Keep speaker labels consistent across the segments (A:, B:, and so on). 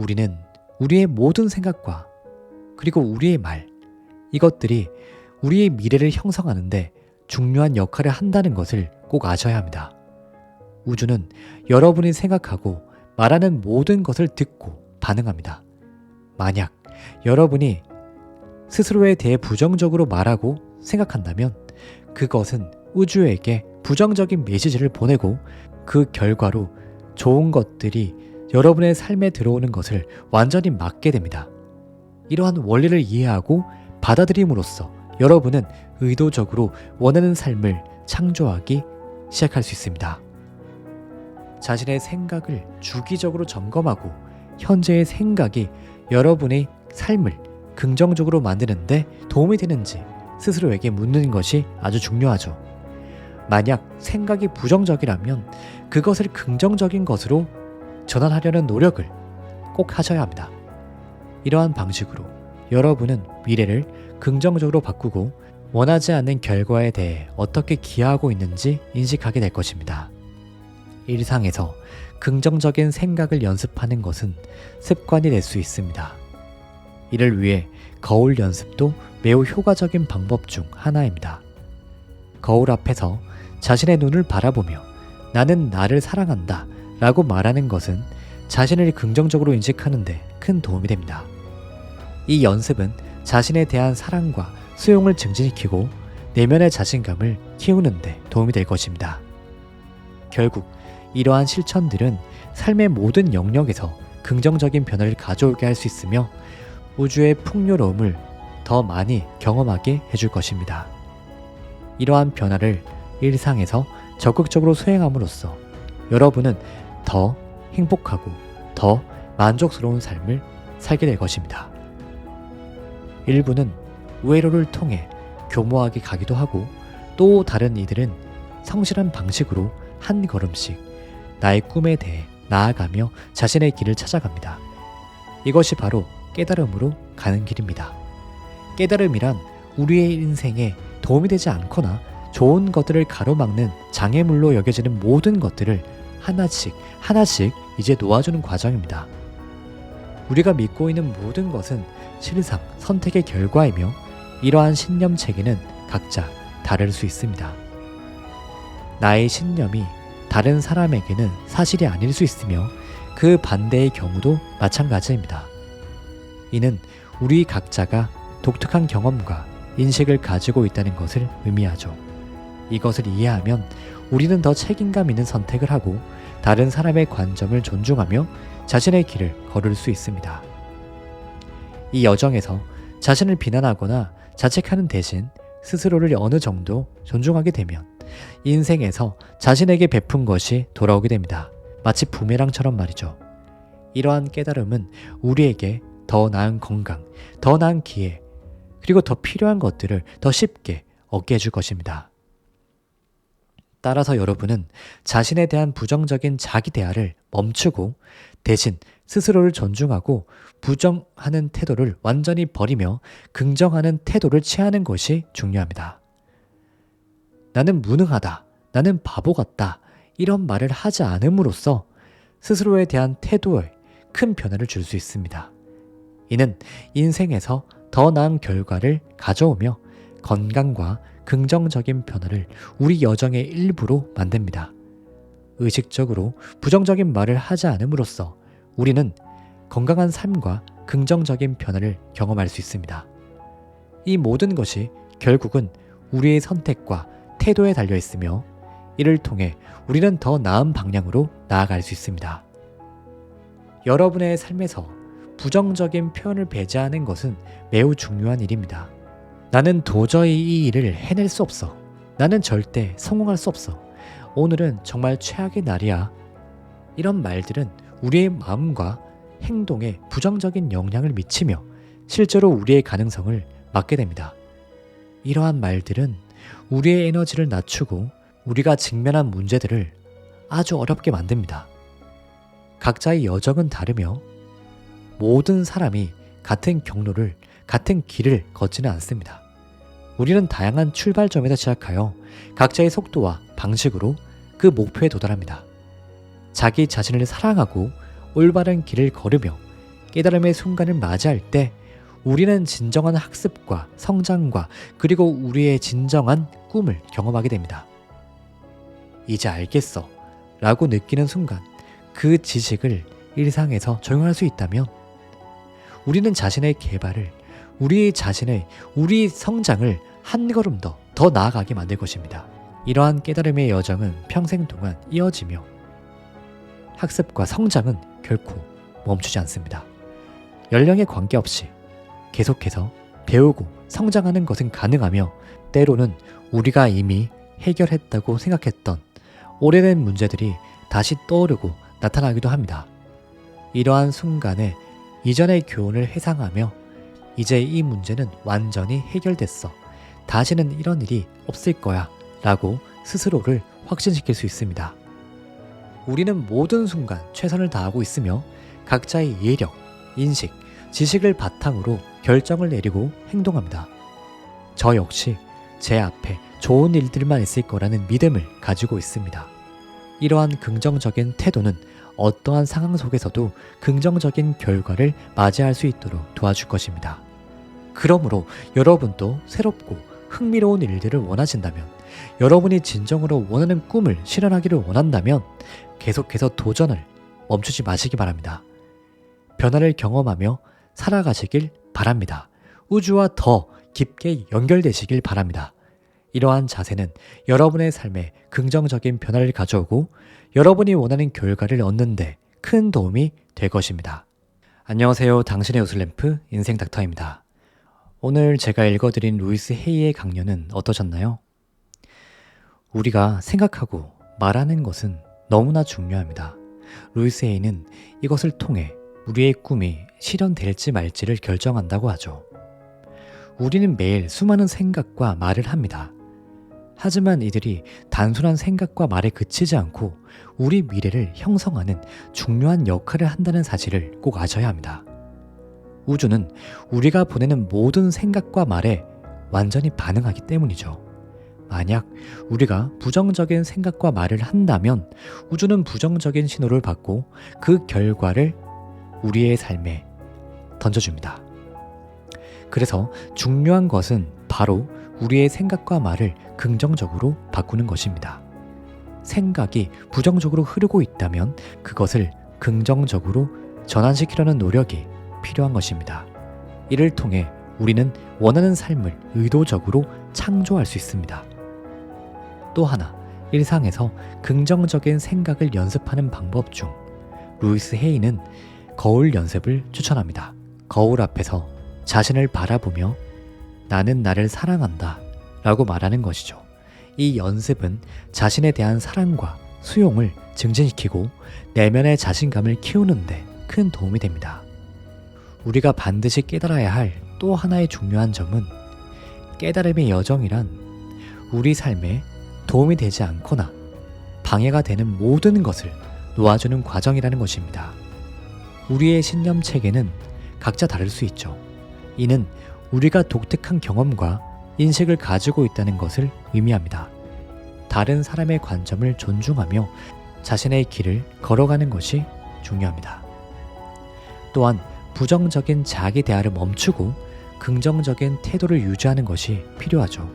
A: 우리는 우리의 모든 생각과 그리고 우리의 말, 이것들이 우리의 미래를 형성하는데 중요한 역할을 한다는 것을 꼭 아셔야 합니다. 우주는 여러분이 생각하고 말하는 모든 것을 듣고 반응합니다. 만약 여러분이 스스로에 대해 부정적으로 말하고 생각한다면 그것은 우주에게 부정적인 메시지를 보내고 그 결과로 좋은 것들이 여러분의 삶에 들어오는 것을 완전히 막게 됩니다. 이러한 원리를 이해하고 받아들임으로써 여러분은 의도적으로 원하는 삶을 창조하기 시작할 수 있습니다. 자신의 생각을 주기적으로 점검하고 현재의 생각이 여러분의 삶을 긍정적으로 만드는데 도움이 되는지 스스로에게 묻는 것이 아주 중요하죠. 만약 생각이 부정적이라면 그것을 긍정적인 것으로 전환하려는 노력을 꼭 하셔야 합니다. 이러한 방식으로 여러분은 미래를 긍정적으로 바꾸고 원하지 않는 결과에 대해 어떻게 기여하고 있는지 인식하게 될 것입니다. 일상에서 긍정적인 생각을 연습하는 것은 습관이 될 수 있습니다. 이를 위해 거울 연습도 매우 효과적인 방법 중 하나입니다. 거울 앞에서 자신의 눈을 바라보며 나는 나를 사랑한다 라고 말하는 것은 자신을 긍정적으로 인식하는데 큰 도움이 됩니다. 이 연습은 자신에 대한 사랑과 수용을 증진시키고 내면의 자신감을 키우는데 도움이 될 것입니다. 결국 이러한 실천들은 삶의 모든 영역에서 긍정적인 변화를 가져오게 할 수 있으며 우주의 풍요로움을 더 많이 경험하게 해줄 것입니다. 이러한 변화를 일상에서 적극적으로 수행함으로써 여러분은 더 행복하고 더 만족스러운 삶을 살게 될 것입니다. 일부는 외로를 통해 교모하게 가기도 하고 또 다른 이들은 성실한 방식으로 한 걸음씩 나의 꿈에 대해 나아가며 자신의 길을 찾아갑니다. 이것이 바로 깨달음으로 가는 길입니다. 깨달음이란 우리의 인생에 도움이 되지 않거나 좋은 것들을 가로막는 장애물로 여겨지는 모든 것들을 하나씩 하나씩 이제 놓아주는 과정입니다. 우리가 믿고 있는 모든 것은 실상 선택의 결과이며 이러한 신념 체계는 각자 다를 수 있습니다. 나의 신념이 다른 사람에게는 사실이 아닐 수 있으며 그 반대의 경우도 마찬가지입니다. 이는 우리 각자가 독특한 경험과 인식을 가지고 있다는 것을 의미하죠. 이것을 이해하면 우리는 더 책임감 있는 선택을 하고 다른 사람의 관점을 존중하며 자신의 길을 걸을 수 있습니다. 이 여정에서 자신을 비난하거나 자책하는 대신 스스로를 어느 정도 존중하게 되면 인생에서 자신에게 베푼 것이 돌아오게 됩니다. 마치 부메랑처럼 말이죠. 이러한 깨달음은 우리에게 더 나은 건강, 더 나은 기회, 그리고 더 필요한 것들을 더 쉽게 얻게 해줄 것입니다. 따라서 여러분은 자신에 대한 부정적인 자기 대화를 멈추고 대신 스스로를 존중하고 부정하는 태도를 완전히 버리며 긍정하는 태도를 취하는 것이 중요합니다. 나는 무능하다. 나는 바보 같다. 이런 말을 하지 않음으로써 스스로에 대한 태도에 큰 변화를 줄 수 있습니다. 이는 인생에서 더 나은 결과를 가져오며 건강과 긍정적인 변화를 우리 여정의 일부로 만듭니다. 의식적으로 부정적인 말을 하지 않음으로써 우리는 건강한 삶과 긍정적인 변화를 경험할 수 있습니다. 이 모든 것이 결국은 우리의 선택과 태도에 달려 있으며 이를 통해 우리는 더 나은 방향으로 나아갈 수 있습니다. 여러분의 삶에서 부정적인 표현을 배제하는 것은 매우 중요한 일입니다. 나는 도저히 이 일을 해낼 수 없어. 나는 절대 성공할 수 없어. 오늘은 정말 최악의 날이야. 이런 말들은 우리의 마음과 행동에 부정적인 영향을 미치며 실제로 우리의 가능성을 막게 됩니다. 이러한 말들은 우리의 에너지를 낮추고 우리가 직면한 문제들을 아주 어렵게 만듭니다. 각자의 여정은 다르며 모든 사람이 같은 경로를, 같은 길을 걷지는 않습니다. 우리는 다양한 출발점에서 시작하여 각자의 속도와 방식으로 그 목표에 도달합니다. 자기 자신을 사랑하고 올바른 길을 걸으며 깨달음의 순간을 맞이할 때 우리는 진정한 학습과 성장과 그리고 우리의 진정한 꿈을 경험하게 됩니다. 이제 알겠어 라고 느끼는 순간 그 지식을 일상에서 적용할 수 있다면 우리는 자신의 개발을 우리 자신의 우리 성장을 한 걸음 더, 더 나아가게 만들 것입니다. 이러한 깨달음의 여정은 평생 동안 이어지며 학습과 성장은 결코 멈추지 않습니다. 연령에 관계없이 계속해서 배우고 성장하는 것은 가능하며 때로는 우리가 이미 해결했다고 생각했던 오래된 문제들이 다시 떠오르고 나타나기도 합니다. 이러한 순간에 이전의 교훈을 회상하며 이제 이 문제는 완전히 해결됐어. 다시는 이런 일이 없을 거야. 라고 스스로를 확신시킬 수 있습니다. 우리는 모든 순간 최선을 다하고 있으며 각자의 예력, 인식, 지식을 바탕으로 결정을 내리고 행동합니다. 저 역시 제 앞에 좋은 일들만 있을 거라는 믿음을 가지고 있습니다. 이러한 긍정적인 태도는 어떠한 상황 속에서도 긍정적인 결과를 맞이할 수 있도록 도와줄 것입니다. 그러므로 여러분도 새롭고 흥미로운 일들을 원하신다면, 여러분이 진정으로 원하는 꿈을 실현하기를 원한다면 계속해서 도전을 멈추지 마시기 바랍니다. 변화를 경험하며 살아가시길 바랍니다. 우주와 더 깊게 연결되시길 바랍니다. 이러한 자세는 여러분의 삶에 긍정적인 변화를 가져오고 여러분이 원하는 결과를 얻는데 큰 도움이 될 것입니다. 안녕하세요. 당신의 요술램프 인생 닥터입니다. 오늘 제가 읽어드린 루이스 헤이의 강연은 어떠셨나요? 우리가 생각하고 말하는 것은 너무나 중요합니다. 루이스 헤이는 이것을 통해 우리의 꿈이 실현될지 말지를 결정한다고 하죠. 우리는 매일 수많은 생각과 말을 합니다. 하지만 이들이 단순한 생각과 말에 그치지 않고 우리 미래를 형성하는 중요한 역할을 한다는 사실을 꼭 아셔야 합니다. 우주는 우리가 보내는 모든 생각과 말에 완전히 반응하기 때문이죠. 만약 우리가 부정적인 생각과 말을 한다면 우주는 부정적인 신호를 받고 그 결과를 우리의 삶에 던져줍니다. 그래서 중요한 것은 바로 우리의 생각과 말을 긍정적으로 바꾸는 것입니다. 생각이 부정적으로 흐르고 있다면 그것을 긍정적으로 전환시키려는 노력이 필요한 것입니다. 이를 통해 우리는 원하는 삶을 의도적으로 창조할 수 있습니다. 또 하나, 일상에서 긍정적인 생각을 연습하는 방법 중 루이스 헤이는 거울 연습을 추천합니다. 거울 앞에서 자신을 바라보며 나는 나를 사랑한다 라고 말하는 것이죠. 이 연습은 자신에 대한 사랑과 수용을 증진시키고 내면의 자신감을 키우는데 큰 도움이 됩니다. 우리가 반드시 깨달아야 할 또 하나의 중요한 점은 깨달음의 여정이란 우리 삶에 도움이 되지 않거나 방해가 되는 모든 것을 놓아주는 과정이라는 것입니다. 우리의 신념 체계는 각자 다를 수 있죠. 이는 우리가 독특한 경험과 인식을 가지고 있다는 것을 의미합니다. 다른 사람의 관점을 존중하며 자신의 길을 걸어가는 것이 중요합니다. 또한 부정적인 자기 대화를 멈추고 긍정적인 태도를 유지하는 것이 필요하죠.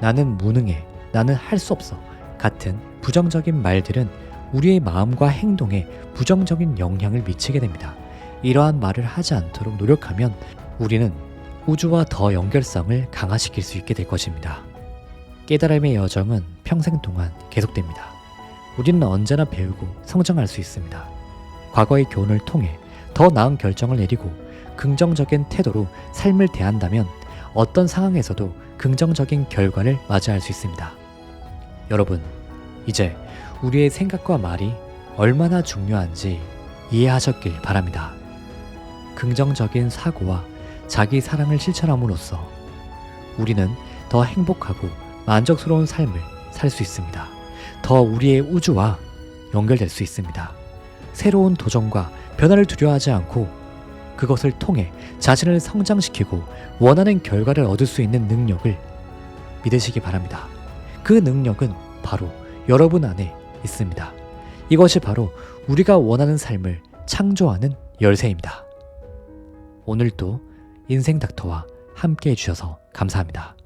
A: 나는 무능해, 나는 할 수 없어 같은 부정적인 말들은 우리의 마음과 행동에 부정적인 영향을 미치게 됩니다. 이러한 말을 하지 않도록 노력하면 우리는 우주와 더 연결성을 강화시킬 수 있게 될 것입니다. 깨달음의 여정은 평생 동안 계속됩니다. 우리는 언제나 배우고 성장할 수 있습니다. 과거의 교훈을 통해 더 나은 결정을 내리고 긍정적인 태도로 삶을 대한다면 어떤 상황에서도 긍정적인 결과를 맞이할 수 있습니다. 여러분, 이제 우리의 생각과 말이 얼마나 중요한지 이해하셨길 바랍니다. 긍정적인 사고와 자기 사랑을 실천함으로써 우리는 더 행복하고 만족스러운 삶을 살 수 있습니다. 더 우리의 우주와 연결될 수 있습니다. 새로운 도전과 변화를 두려워하지 않고 그것을 통해 자신을 성장시키고 원하는 결과를 얻을 수 있는 능력을 믿으시기 바랍니다. 그 능력은 바로 여러분 안에 있습니다. 이것이 바로 우리가 원하는 삶을 창조하는 열쇠입니다. 오늘도 인생 닥터와 함께 해주셔서 감사합니다.